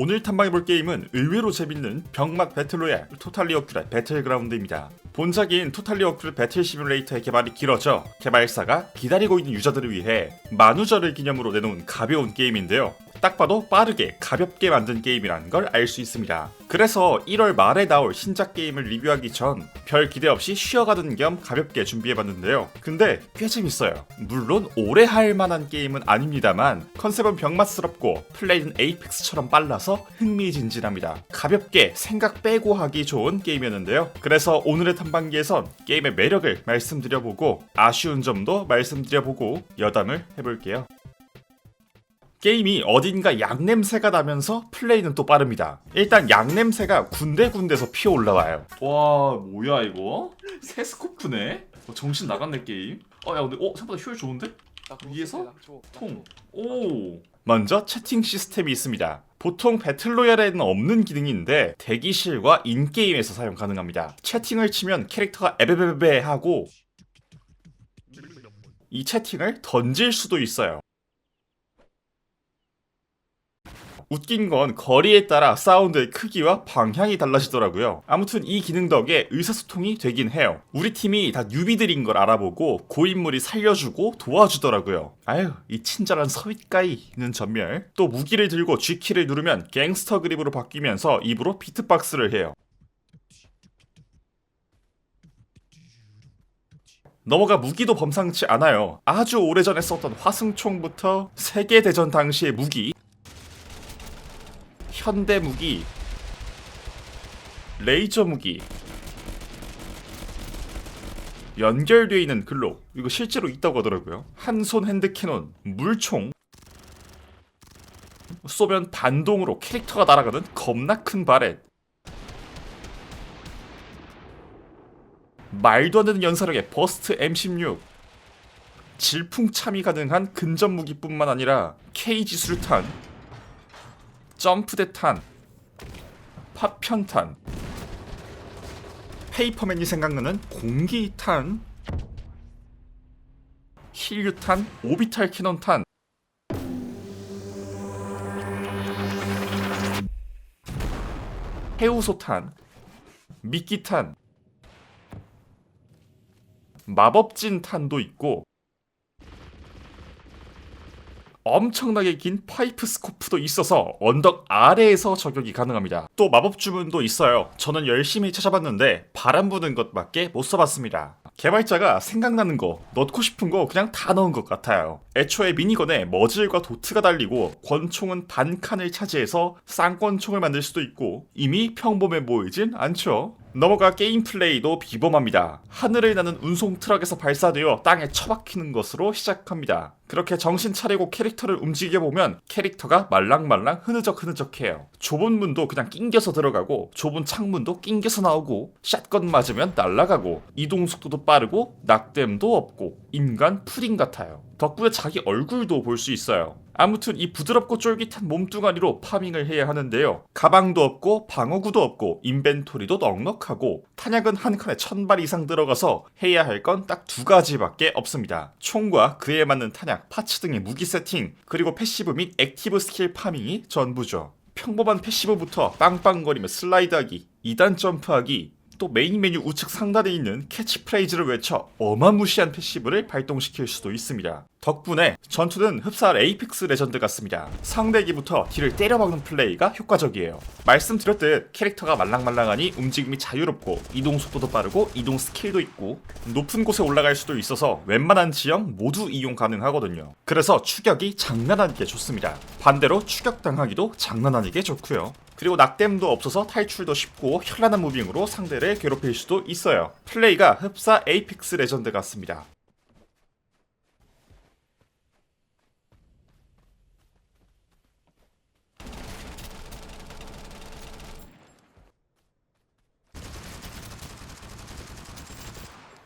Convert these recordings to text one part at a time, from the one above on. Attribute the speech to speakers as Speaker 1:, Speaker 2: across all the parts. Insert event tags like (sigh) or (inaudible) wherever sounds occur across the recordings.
Speaker 1: 오늘 탐방해볼 게임은 의외로 재밌는 병맛 배틀로얄 토탈리어큐라 배틀그라운드입니다. 본작인 토탈리어큐라 배틀 시뮬레이터의 개발이 길어져 개발사가 기다리고 있는 유저들을 위해 만우절을 기념으로 내놓은 가벼운 게임인데요. 딱 봐도 빠르게 가볍게 만든 게임이라는 걸 알 수 있습니다. 그래서 1월 말에 나올 신작 게임을 리뷰하기 전 별 기대 없이 쉬어가는 겸 가볍게 준비해봤는데요. 근데 꽤 재밌어요. 물론 오래 할 만한 게임은 아닙니다만 컨셉은 병맛스럽고 플레이는 에이펙스처럼 빨라서 흥미진진합니다. 가볍게 생각 빼고 하기 좋은 게임이었는데요. 그래서 오늘의 탐방기에선 게임의 매력을 말씀드려보고 아쉬운 점도 말씀드려보고 여담을 해볼게요. 게임이 어딘가 양냄새가 나면서 플레이는 또 빠릅니다. 일단 양냄새가 군데군데서 피어 올라와요. 와 뭐야 이거? 새 스코프네? 어, 정신 나갔네 게임. 어야 근데 어 생각보다 효율 좋은데? 위에서? 통. 오. 먼저 채팅 시스템이 있습니다. 보통 배틀로얄에는 없는 기능인데 대기실과 인게임에서 사용 가능합니다. 채팅을 치면 캐릭터가 에베베베 하고 이 채팅을 던질 수도 있어요. 웃긴 건 거리에 따라 사운드의 크기와 방향이 달라지더라고요. 아무튼 이 기능 덕에 의사소통이 되긴 해요. 우리 팀이 다 뉴비들인 걸 알아보고 고인물이 살려주고 도와주더라고요. 아유, 이 친절한 서윗가이는 전멸. 또 무기를 들고 G키를 누르면 갱스터 그립으로 바뀌면서 입으로 비트박스를 해요. 넘어가 무기도 범상치 않아요. 아주 오래전에 썼던 화승총부터 세계대전 당시의 무기, 현대 무기, 레이저 무기, 연결되어 있는 글록 이거 실제로 있다고 하더라고요. 한 손 핸드 캐논, 물총, 쏘면 반동으로 캐릭터가 날아가는 겁나 큰 바렛. 말도 안 되는 연사력의 버스트 M16 질풍 참이 가능한 근접 무기뿐만 아니라 케이지 수류탄 점프 대탄 파편탄. 페이퍼맨이 생각나는 공기탄. 힐류탄 오비탈 캐논탄. 해우소탄 미끼탄. 마법진 탄도 있고 엄청나게 긴 파이프 스코프도 있어서 언덕 아래에서 저격이 가능합니다. 또 마법 주문도 있어요. 저는 열심히 찾아봤는데 바람 부는 것밖에 못 써봤습니다. 개발자가 생각나는 거, 넣고 싶은 거 그냥 다 넣은 것 같아요. 애초에 미니건에 머즐과 도트가 달리고 권총은 반 칸을 차지해서 쌍권총을 만들 수도 있고 이미 평범해 보이진 않죠. 넘어가 게임 플레이도 비범합니다. 하늘을 나는 운송 트럭에서 발사되어 땅에 처박히는 것으로 시작합니다. 그렇게 정신 차리고 캐릭터를 움직여 보면 캐릭터가 말랑말랑 흐느적 흐느적해요. 좁은 문도 그냥 낑겨서 들어가고 좁은 창문도 낑겨서 나오고 샷건 맞으면 날아가고 이동 속도도 빠르고 낙뎀도 없고 인간 푸딩 같아요. 덕분에 자기 얼굴도 볼 수 있어요. 아무튼 이 부드럽고 쫄깃한 몸뚱아리로 파밍을 해야 하는데요. 가방도 없고 방어구도 없고 인벤토리도 넉넉하고 탄약은 한 칸에 천발 이상 들어가서 해야 할 건 딱 두 가지밖에 없습니다. 총과 그에 맞는 탄약, 파츠 등의 무기 세팅, 그리고 패시브 및 액티브 스킬 파밍이 전부죠. 평범한 패시브부터 빵빵거리며 슬라이드하기, 2단 점프하기, 또 메인 메뉴 우측 상단에 있는 캐치프레이즈를 외쳐 어마무시한 패시브를 발동시킬 수도 있습니다. 덕분에 전투는 흡사할 에이픽스 레전드 같습니다. 상대기부터 뒤를 때려박는 플레이가 효과적이에요. 말씀드렸듯 캐릭터가 말랑말랑하니 움직임이 자유롭고 이동 속도도 빠르고 이동 스킬도 있고 높은 곳에 올라갈 수도 있어서 웬만한 지형 모두 이용 가능하거든요. 그래서 추격이 장난 아니게 좋습니다. 반대로 추격당하기도 장난 아니게 좋고요. 그리고 낙뎀도 없어서 탈출도 쉽고 현란한 무빙으로 상대를 괴롭힐 수도 있어요. 플레이가 흡사 에이픽스 레전드 같습니다.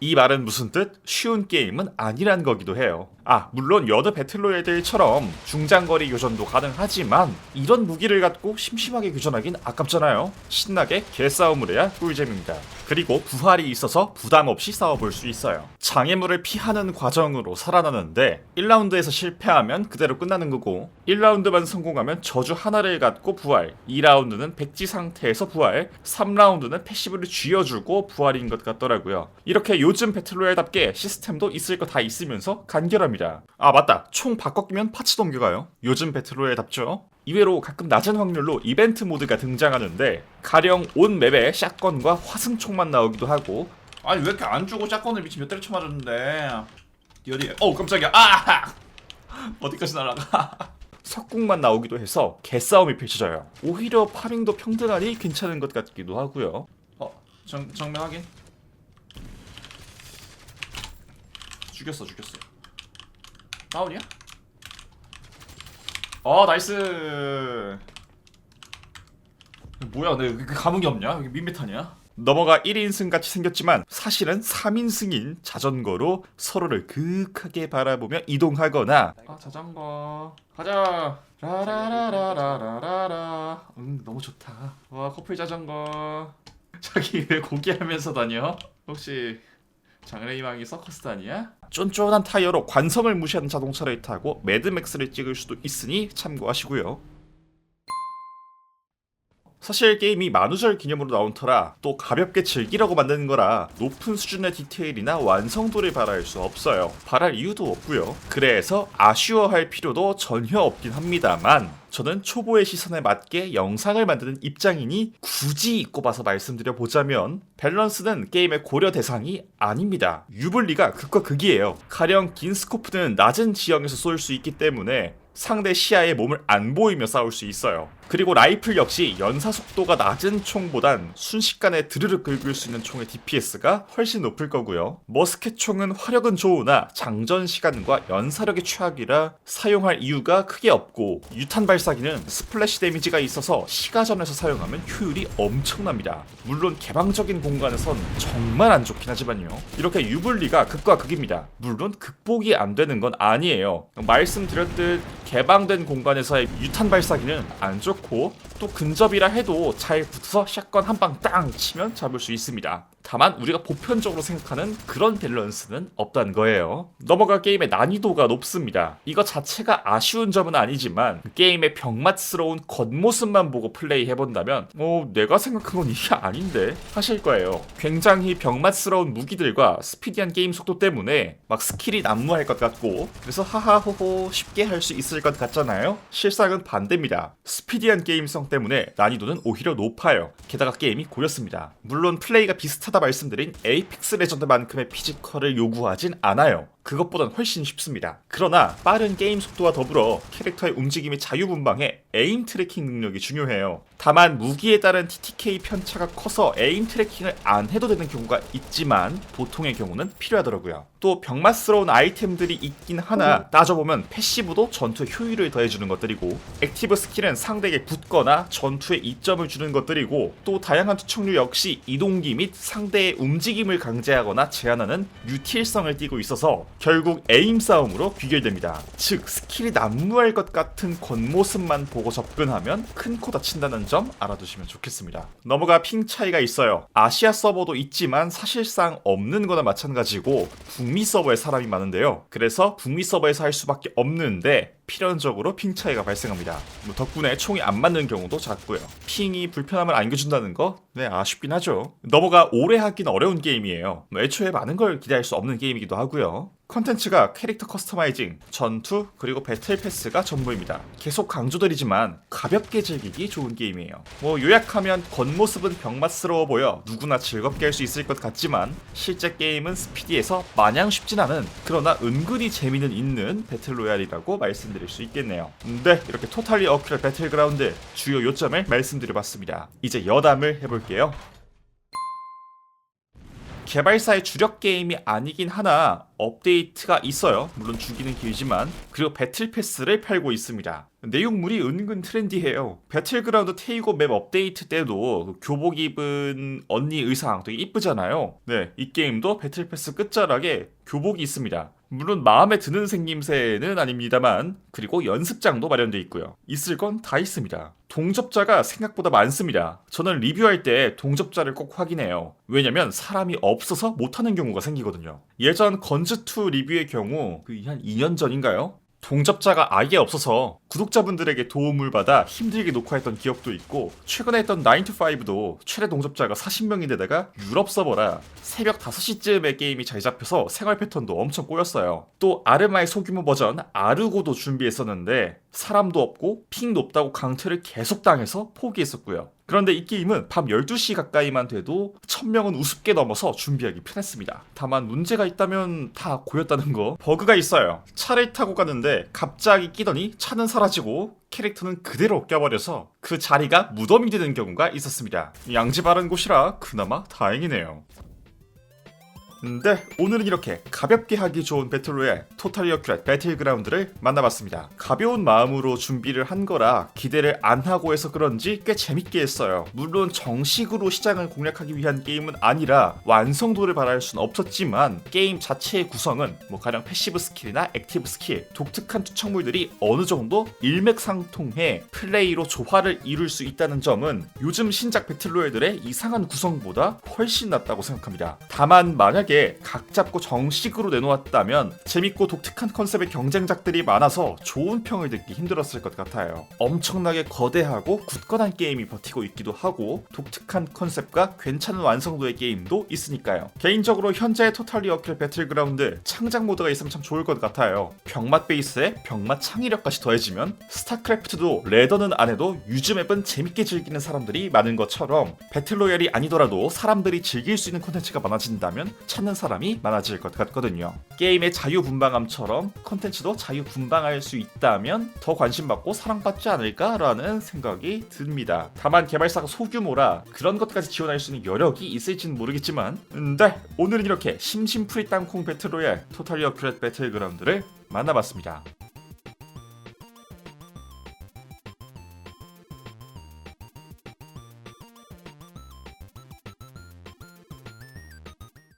Speaker 1: 이 말은 무슨 뜻? 쉬운 게임은 아니란 거기도 해요. 아, 물론 여느 배틀로얄들처럼 중장거리 교전도 가능하지만 이런 무기를 갖고 심심하게 교전하긴 아깝잖아요. 신나게 개싸움을 해야 꿀잼입니다. 그리고 부활이 있어서 부담 없이 싸워볼 수 있어요. 장애물을 피하는 과정으로 살아나는데 1라운드에서 실패하면 그대로 끝나는 거고 1라운드만 성공하면 저주 하나를 갖고 부활 2라운드는 백지 상태에서 부활 3라운드는 패시브를 쥐어주고 부활인 것 같더라고요. 이렇게 요즘 배틀로얄답게 시스템도 있을 거 다 있으면서 간결합니다. 아 맞다 총 바꿔 끼면 파츠 넘겨가요. 요즘 배틀로얄답죠. 이외로 가끔 낮은 확률로 이벤트 모드가 등장하는데 가령 온 맵에 샷건과 화승총만 나오기도 하고. 아니 왜 이렇게 안 주고 샷건을 미친 몇 대를 쳐맞았는데. 어디 어 깜짝이야. 아! (laughs) 어디까지 날아가? (laughs) 석궁만 나오기도 해서 개싸움이 펼쳐져요. 오히려 파밍도 평등하니 괜찮은 것 같기도 하고요. 어 정, 정면 확인. 죽였어 죽였어. 다운이야? 어 나이스 뭐야 내그 감흥이 없냐? 여기 민메탄이야? 넘어가 1인승 같이 생겼지만 사실은 3인승인 자전거로 서로를 그윽하게 바라보며 이동하거나 아 자전거 가자 라라라라라라라 응 너무 좋다 와 커플 자전거 (laughs) 자기 왜 고기하면서 다녀? 혹시 장래희망이 서커스 다니야? 쫀쫀한 타이어로 관성을 무시하는 자동차를 타고 매드맥스를 찍을 수도 있으니 참고하시고요. 사실 게임이 만우절 기념으로 나온 터라 또 가볍게 즐기려고 만드는 거라 높은 수준의 디테일이나 완성도를 바랄 수 없어요. 바랄 이유도 없고요. 그래서 아쉬워할 필요도 전혀 없긴 합니다만 저는 초보의 시선에 맞게 영상을 만드는 입장이니 굳이 꼽아서 말씀드려 보자면 밸런스는 게임의 고려 대상이 아닙니다. 유불리가 극과 극이에요. 가령 긴 스코프는 낮은 지형에서 쏠 수 있기 때문에 상대 시야에 몸을 안 보이며 싸울 수 있어요. 그리고 라이플 역시 연사 속도가 낮은 총보단 순식간에 드르륵 긁을 수 있는 총의 DPS가 훨씬 높을 거고요. 머스켓 총은 화력은 좋으나 장전 시간과 연사력이 최악이라 사용할 이유가 크게 없고 유탄 발사기는 스플래시 데미지가 있어서 시가전에서 사용하면 효율이 엄청납니다. 물론 개방적인 공간에선 정말 안 좋긴 하지만요. 이렇게 유불리가 극과 극입니다. 물론 극복이 안 되는 건 아니에요. 말씀드렸듯 개방된 공간에서의 유탄 발사기는 안 좋고 또 근접이라 해도 잘 붙어서 샷건 한 방 땅 치면 잡을 수 있습니다. 다만 우리가 보편적으로 생각하는 그런 밸런스는 없다는 거예요. 넘어가 게임의 난이도가 높습니다. 이거 자체가 아쉬운 점은 아니지만 게임의 병맛스러운 겉모습만 보고 플레이 해본다면 어 내가 생각한 건 이게 아닌데 하실 거예요. 굉장히 병맛스러운 무기들과 스피디한 게임 속도 때문에 막 스킬이 난무할 것 같고 그래서 하하호호 쉽게 할 수 있을 것 같잖아요. 실상은 반대입니다. 스피디한 게임성 때문에 난이도는 오히려 높아요. 게다가 게임이 고렸습니다. 물론 플레이가 비슷 하다 말씀드린 에이픽스 레전드만큼의 피지컬을 요구하진 않아요. 그것보단 훨씬 쉽습니다. 그러나 빠른 게임 속도와 더불어 캐릭터의 움직임이 자유분방해 에임 트래킹 능력이 중요해요. 다만 무기에 따른 TTK 편차가 커서 에임 트래킹을 안 해도 되는 경우가 있지만 보통의 경우는 필요하더라고요. 또 병맛스러운 아이템들이 있긴 하나 따져보면 패시브도 전투 효율을 더해주는 것들이고 액티브 스킬은 상대에게 붙거나 전투에 이점을 주는 것들이고 또 다양한 투척류 역시 이동기 및 상대의 움직임을 강제하거나 제한하는 유틸성을 띠고 있어서 결국 에임 싸움으로 귀결됩니다. 즉 스킬이 난무할 것 같은 겉모습만 보고 접근하면 큰 코 다친다는 점 알아두시면 좋겠습니다. 넘어가 핑 차이가 있어요. 아시아 서버도 있지만 사실상 없는 거나 마찬가지고 북미 서버에 사람이 많은데요. 그래서 북미 서버에서 할 수밖에 없는데 필연적으로 핑 차이가 발생합니다. 뭐 덕분에 총이 안 맞는 경우도 잦고요. 핑이 불편함을 안겨준다는 거, 네 아쉽긴 하죠. 넘어가 오래 하긴 어려운 게임이에요. 뭐 애초에 많은 걸 기대할 수 없는 게임이기도 하고요. 컨텐츠가 캐릭터 커스터마이징, 전투, 그리고 배틀 패스가 전부입니다. 계속 강조드리지만 가볍게 즐기기 좋은 게임이에요. 뭐 요약하면 겉모습은 병맛스러워 보여 누구나 즐겁게 할 수 있을 것 같지만 실제 게임은 스피디에서 마냥 쉽진 않은 그러나 은근히 재미는 있는 배틀로얄이라고 말씀드 릴 수 있겠네요. 네, 이렇게 토탈리 어큐럴 배틀그라운드 주요 요점을 말씀드려봤습니다. 이제 여담을 해볼게요. 개발사의 주력 게임이 아니긴 하나 업데이트가 있어요. 물론 주기는 길지만 그리고 배틀 패스를 팔고 있습니다. 내용물이 은근 트렌디해요. 배틀그라운드 테이고 맵 업데이트 때도 그 교복 입은 언니 의상 되게 이쁘잖아요. 네, 이 게임도 배틀 패스 끝자락에 교복이 있습니다. 물론 마음에 드는 생김새는 아닙니다만 그리고 연습장도 마련돼 있고요. 있을 건 다 있습니다. 동접자가 생각보다 많습니다. 저는 리뷰할 때 동접자를 꼭 확인해요. 왜냐면 사람이 없어서 못하는 경우가 생기거든요. 예전 건즈2 리뷰의 경우 그 한 2년 전인가요? 동접자가 아예 없어서 구독자분들에게 도움을 받아 힘들게 녹화했던 기억도 있고 최근에 했던 9to5도 최대 동접자가 40명인데다가 유럽 서버라 새벽 5시쯤에 게임이 잘 잡혀서 생활 패턴도 엄청 꼬였어요. 또 아르마의 소규모 버전 아르고도 준비했었는데 사람도 없고 핑 높다고 강퇴를 계속 당해서 포기했었고요. 그런데 이 게임은 밤 12시 가까이만 돼도 1000명은 우습게 넘어서 준비하기 편했습니다. 다만 문제가 있다면 다 고였다는 거. 버그가 있어요. 차를 타고 가는데 갑자기 끼더니 차는 사라지고 캐릭터는 그대로 껴버려서 그 자리가 무덤이 되는 경우가 있었습니다. 양지 바른 곳이라 그나마 다행이네요. 네, 오늘은 이렇게 가볍게 하기 좋은 배틀로얄 토탈 어큐렛 배틀그라운드를 만나봤습니다. 가벼운 마음으로 준비를 한 거라 기대를 안 하고 해서 그런지 꽤 재밌게 했어요. 물론 정식으로 시장을 공략하기 위한 게임은 아니라 완성도를 바랄 순 없었지만 게임 자체의 구성은 뭐 가령 패시브 스킬이나 액티브 스킬, 독특한 투척물들이 어느 정도 일맥상통해 플레이로 조화를 이룰 수 있다는 점은 요즘 신작 배틀로얄들의 이상한 구성보다 훨씬 낫다고 생각합니다. 다만 만약에 각 잡고 정식으로 내놓았다면 재밌고 독특한 컨셉의 경쟁작들이 많아서 좋은 평을 듣기 힘들었을 것 같아요. 엄청나게 거대하고 굳건한 게임이 버티고 있기도 하고 독특한 컨셉과 괜찮은 완성도의 게임도 있으니까요. 개인적으로 현재의 토탈 리어킬 배틀그라운드 창작 모드가 있으면 참 좋을 것 같아요. 병맛 베이스에 병맛 창의력까지 더해지면 스타크래프트도 레더는 안 해도 유즈 맵은 재밌게 즐기는 사람들이 많은 것처럼 배틀로얄이 아니더라도 사람들이 즐길 수 있는 콘텐츠가 많아진다면 찾는 사람이 많아질 것 같거든요. 게임의 자유분방함처럼 콘텐츠도 자유분방할 수 있다면 더 관심받고 사랑받지 않을까라는 생각이 듭니다. 다만 개발사가 소규모라 그런 것까지 지원할 수 있는 여력이 있을지는 모르겠지만 음, 네 오늘은 이렇게 심심풀이 땅콩 배틀로얄 토탈리 어 큐렛 배틀그라운드를 만나봤습니다.